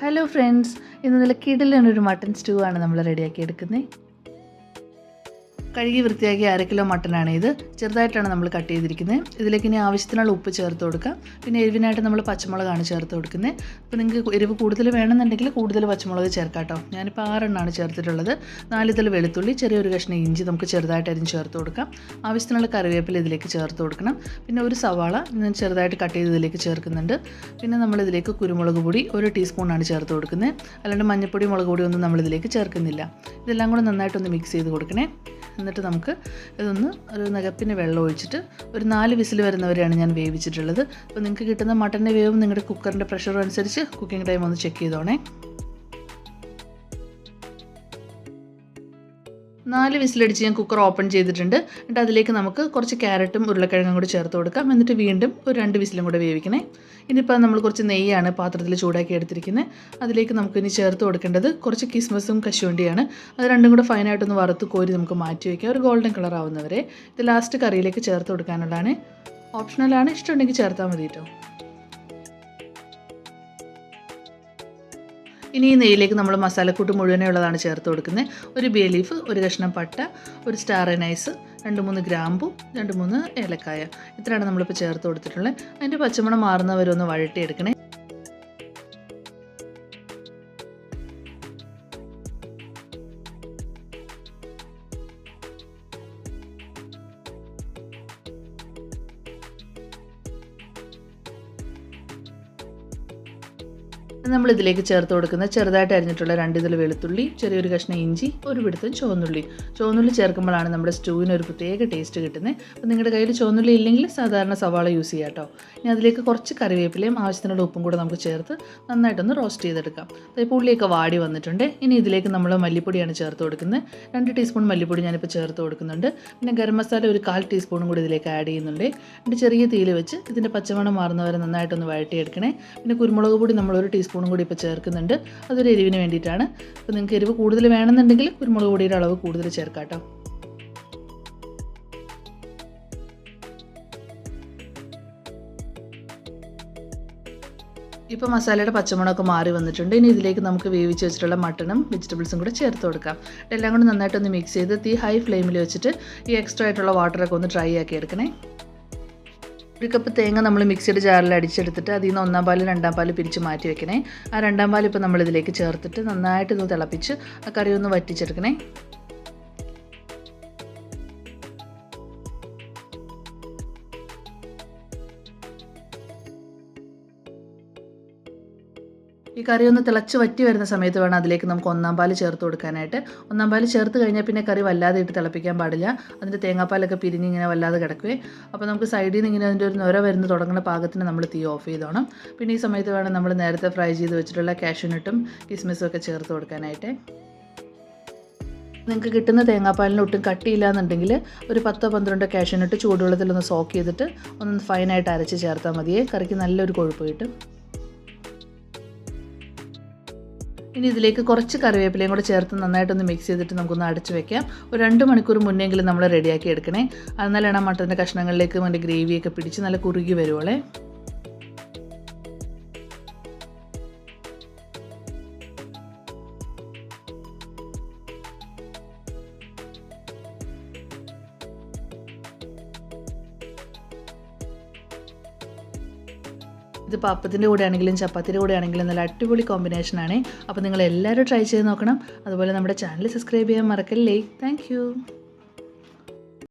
Hello friends ഇന്ന് നല്ല കിടലിനൊരു mutton stew ആണ് നമ്മൾ റെഡിയാക്കി എടുക്കുന്നത് കഴുകി വൃത്തിയാക്കി അര കിലോ മട്ടനാണ് ഇത്. ചെറുതായിട്ടാണ് നമ്മൾ കട്ട് ചെയ്തിരിക്കുന്നത്. ഇതിലേക്ക് ഇനി ആവശ്യത്തിനുള്ള ഉപ്പ് ചേർത്ത് കൊടുക്കാം. പിന്നെ എരിവിനായിട്ട് നമ്മൾ പച്ചമുളകാണ് ചേർത്ത് കൊടുക്കുന്നത്. അപ്പോൾ നിങ്ങൾക്ക് എരിവ് കൂടുതൽ വേണമെന്നുണ്ടെങ്കിൽ കൂടുതൽ പച്ചമുളക് ചേർക്കാം കേട്ടോ. ഞാനിപ്പോൾ ആറെണ്ണമാണ് ചേർത്തിട്ടുള്ളത്. നാല് തല വെളുത്തുള്ളി ചെറിയൊരു കഷ്ണം ഇഞ്ചി നമുക്ക് ചെറുതായിട്ട് അരിഞ്ഞ് ചേർത്ത് കൊടുക്കാം. ആവശ്യത്തിനുള്ള കറിവേപ്പില ഇതിലേക്ക് ചേർത്ത് കൊടുക്കണം. പിന്നെ ഒരു സവാള ഞാൻ ചെറുതായിട്ട് കട്ട് ചെയ്ത് ഇതിലേക്ക് ചേർക്കുന്നുണ്ട്. പിന്നെ നമ്മളിതിലേക്ക് കുരുമുളക് പൊടി ഒരു ടീസ്പൂണാണ് ചേർത്ത് കൊടുക്കുന്നത്. അല്ലാണ്ട് മഞ്ഞൾപ്പൊടി മുളക് പൊടി ഒന്നും നമ്മളിതിലേക്ക് ചേർക്കുന്നില്ല. ഇതെല്ലാം കൂടെ നന്നായിട്ടൊന്ന് മിക്സ് ചെയ്ത് കൊടുക്കണേ. എന്നിട്ട് നമുക്ക് ഇതൊന്ന് ഒരു നികപ്പിന് വെള്ളം ഒഴിച്ചിട്ട് ഒരു നാല് വിസിൽ വരുന്നവരെയാണ് ഞാൻ വേവിച്ചിട്ടുള്ളത്. അപ്പോൾ നിങ്ങൾക്ക് കിട്ടുന്ന മട്ടന്റെ വേവും നിങ്ങളുടെ കുക്കറിന്റെ പ്രഷറും അനുസരിച്ച് കുക്കിംഗ് ടൈം ഒന്ന് ചെക്ക് ചെയ്തോണേ. നാല് വിസിലടിച്ച് ഞാൻ കുക്കർ ഓപ്പൺ ചെയ്തിട്ടുണ്ട്. എന്നിട്ട് അതിലേക്ക് നമുക്ക് കുറച്ച് ക്യാരറ്റും ഉരുളക്കിഴങ്ങും കൂടി ചേർത്ത് കൊടുക്കാം. എന്നിട്ട് വീണ്ടും ഒരു രണ്ട് വിസിലും കൂടെ വേവിക്കണേ. ഇനിയിപ്പോൾ നമ്മൾ കുറച്ച് നെയ്യാണ് പാത്രത്തിൽ ചൂടാക്കി എടുത്തിരിക്കുന്നത് അതിലേക്ക് നമുക്ക് ഇനി ചേർത്ത് കൊടുക്കേണ്ടത് കുറച്ച് കിസ്മസും കശുവണ്ടിയാണ്. അത് രണ്ടും കൂടെ ഫൈനായിട്ടൊന്ന് വറുത്ത് കോരി നമുക്ക് മാറ്റി വയ്ക്കാം ഒരു ഗോൾഡൻ കളർ ആവുന്നവരെ. ഇത് ലാസ്റ്റ് കറിയിലേക്ക് ചേർത്ത് കൊടുക്കാനുള്ളതാണ്. ഓപ്ഷണലാണ് ഇഷ്ടമുണ്ടെങ്കിൽ ചേർത്താൽ മതി കേട്ടോ ഇനി ഈ നെയ്യിലേക്ക് നമ്മൾ മസാലക്കൂട്ട് മുഴുവനേ ഉള്ളതാണ് ചേർത്ത് കൊടുക്കുന്നത്. ഒരു ബേ ലീഫ് ഒരു കഷ്ണം പട്ട ഒരു സ്റ്റാർ നൈസ് രണ്ട് മൂന്ന് ഗ്രാമ്പു രണ്ട് മൂന്ന് ഏലക്കായ. ഇത്രയാണ് നമ്മളിപ്പോൾ ചേർത്ത് കൊടുത്തിട്ടുള്ളത്. അതിന്റെ പച്ചമണം മാറുന്നവരൊന്ന് വഴട്ടിയെടുക്കണേ നമ്മൾ ഇതിലേക്ക് ചേർത്ത് കൊടുക്കുന്ന ചെറുതായിട്ട് അരിഞ്ഞിട്ടുള്ള രണ്ട് ഇതിൽ വെളുത്തുള്ളി ചെറിയൊരു കഷ്ണം ഇഞ്ചി ഒരു പിടുത്തം ചുവന്നുള്ളി. ചുവന്നുള്ളി ചേർക്കുമ്പോഴാണ് നമ്മുടെ സ്റ്റൂവിന് ഒരു പ്രത്യേക ടേസ്റ്റ് കിട്ടുന്നത്. അപ്പോൾ നിങ്ങളുടെ കയ്യിൽ ചുവന്നുള്ളി ഇല്ലെങ്കിൽ സാധാരണ സവാള യൂസ് ചെയ്യാം കേട്ടോ. ഇനി അതിലേക്ക് കുറച്ച് കറിവേപ്പിലയും ആവശ്യത്തിനുള്ള ഉപ്പും കൂടെ നമുക്ക് ചേർത്ത് നന്നായിട്ടൊന്ന് റോസ്റ്റ് ചെയ്തെടുക്കാം. അപ്പോൾ ഉള്ളിയൊക്കെ വാടി വന്നിട്ടുണ്ട്. ഇനി ഇതിലേക്ക് നമ്മൾ മല്ലിപ്പൊടിയാണ് ചേർത്ത് കൊടുക്കുന്നത്. രണ്ട് ടീസ്പൂൺ മല്ലിപ്പൊടി ഞാനിപ്പോൾ ചേർത്ത് കൊടുക്കുന്നുണ്ട്. പിന്നെ ഗരം മസാല ഒരു കാൽ ടീസ്പൂണും കൂടി ഇതിലേക്ക് ആഡ് ചെയ്യുന്നുണ്ട്. എന്നിട്ട് ചെറിയ തീയിൽ വെച്ച് ഇതിന്റെ പച്ചമണം മാറുന്നവരെ നന്നായിട്ടൊന്ന് വഴട്ടിയെടുക്കണേ പിന്നെ കുരുമുളക് പൊടി നമ്മൾ ഒരു ടീസ്പൂൺ സ്പൂണും കൂടി ഇപ്പോൾ ചേർക്കുന്നുണ്ട്. അതൊരു എരിവിന് വേണ്ടിയിട്ടാണ്. അപ്പോൾ നിങ്ങൾക്ക് എരിവ് കൂടുതൽ വേണമെന്നുണ്ടെങ്കിൽ കുരുമുളക് പൊടിയുടെ അളവ് കൂടുതൽ ചേർക്കാം കേട്ടോ. ഇപ്പോൾ മസാലയുടെ പച്ചമുളകൊക്കെ മാറി വന്നിട്ടുണ്ട്. ഇനി ഇതിലേക്ക് നമുക്ക് വേവിച്ച് വെച്ചിട്ടുള്ള മട്ടണും വെജിറ്റബിൾസും കൂടെ ചേർത്ത് കൊടുക്കാം. എല്ലാം കൂടി നന്നായിട്ടൊന്ന് മിക്സ് ചെയ്ത് തീ ഹൈ ഫ്ലെയിമിൽ വെച്ചിട്ട് ഈ എക്സ്ട്രാ ആയിട്ടുള്ള വാട്ടറൊക്കെ ഒന്ന് ഡ്രൈ ആക്കി എടുക്കണേ. ഒരു കപ്പ് തേങ്ങ നമ്മൾ മിക്സിയുടെ ജാറിൽ അടിച്ചെടുത്തിട്ട് അതിൽ നിന്ന് ഒന്നാം പാൽ രണ്ടാം പാൽ പിരിച്ച് മാറ്റി വെക്കണേ. ആ രണ്ടാം പാൽ ഇപ്പോൾ നമ്മളിതിലേക്ക് ചേർത്തിട്ട് നന്നായിട്ട് ഇത് തിളപ്പിച്ച് ആ കറി ഒന്ന് വറ്റിച്ചെടുക്കണേ. ഈ കറി ഒന്ന് തിളച്ച് വറ്റി വരുന്ന സമയത്ത് വേണം അതിലേക്ക് നമുക്ക് ഒന്നാം പാൽ ചേർത്ത് കൊടുക്കാനായിട്ട്. ഒന്നാം പാൽ ചേർത്ത് കഴിഞ്ഞാൽ പിന്നെ കറി വല്ലാതെ ഇട്ട് തിളപ്പിക്കാൻ പാടില്ല. അതിന്റെ തേങ്ങാപ്പാലൊക്കെ പിരിഞ്ഞ് ഇങ്ങനെ വല്ലാതെ കിടക്കുവേ. അപ്പോൾ നമുക്ക് സൈഡിൽ നിന്ന് ഇങ്ങനെ അതിന്റെ ഒരു നൊര വരുന്ന തുടങ്ങുന്ന പാകത്തിന് നമ്മൾ തീ ഓഫ് ചെയ്തോണം. പിന്നെ ഈ സമയത്ത് വേണം നമ്മൾ നേരത്തെ ഫ്രൈ ചെയ്ത് വെച്ചിട്ടുള്ള കാഷ്യൂനട്ടും കിസ്മിസും ഒക്കെ ചേർത്ത് കൊടുക്കാനായിട്ട്. നിങ്ങൾക്ക് കിട്ടുന്ന തേങ്ങാപ്പാലിന് ഒട്ടും കട്ടിയില്ല എന്നുണ്ടെങ്കിൽ ഒരു പത്തോ പന്ത്രണ്ടോ കാഷ്യൂനട്ട് ചൂടുവെള്ളത്തിലൊന്ന് സോക്ക് ചെയ്തിട്ട് ഒന്ന് ഫൈനായിട്ട് അരച്ച് ചേർത്താൽ മതിയേ. കറിക്ക് നല്ലൊരു കൊഴുപ്പ് കിട്ടും. ഇനി ഇതിലേക്ക് കുറച്ച് കറിവേപ്പിലയും കൂടെ ചേർത്ത് നന്നായിട്ടൊന്ന് മിക്സ് ചെയ്തിട്ട് നമുക്കൊന്ന് അടച്ചു വെക്കാം. ഒരു രണ്ട് മണിക്കൂർ മുന്നെങ്കിലും നമ്മൾ റെഡിയാക്കി എടുക്കണേ. എന്നാലാണ് ആ മട്ടന്റെ കഷ്ണങ്ങളിലേക്ക് അതിന്റെ ഗ്രേവിയൊക്കെ പിടിച്ച് നല്ല കുറുകി വരുവോളേ ഇത് പപ്പത്തിന്റെ കൂടെ ആണെങ്കിലും ചപ്പാത്തിന്റെ കൂടെ ആണെങ്കിലും നല്ല അടിപൊളി കോമ്പിനേഷനാണ് അപ്പോൾ നിങ്ങൾ എല്ലാവരും ട്രൈ ചെയ്ത് നോക്കണം. അതുപോലെ നമ്മുടെ ചാനൽ സബ്സ്ക്രൈബ് ചെയ്യാൻ മറക്കല്ലേ. താങ്ക്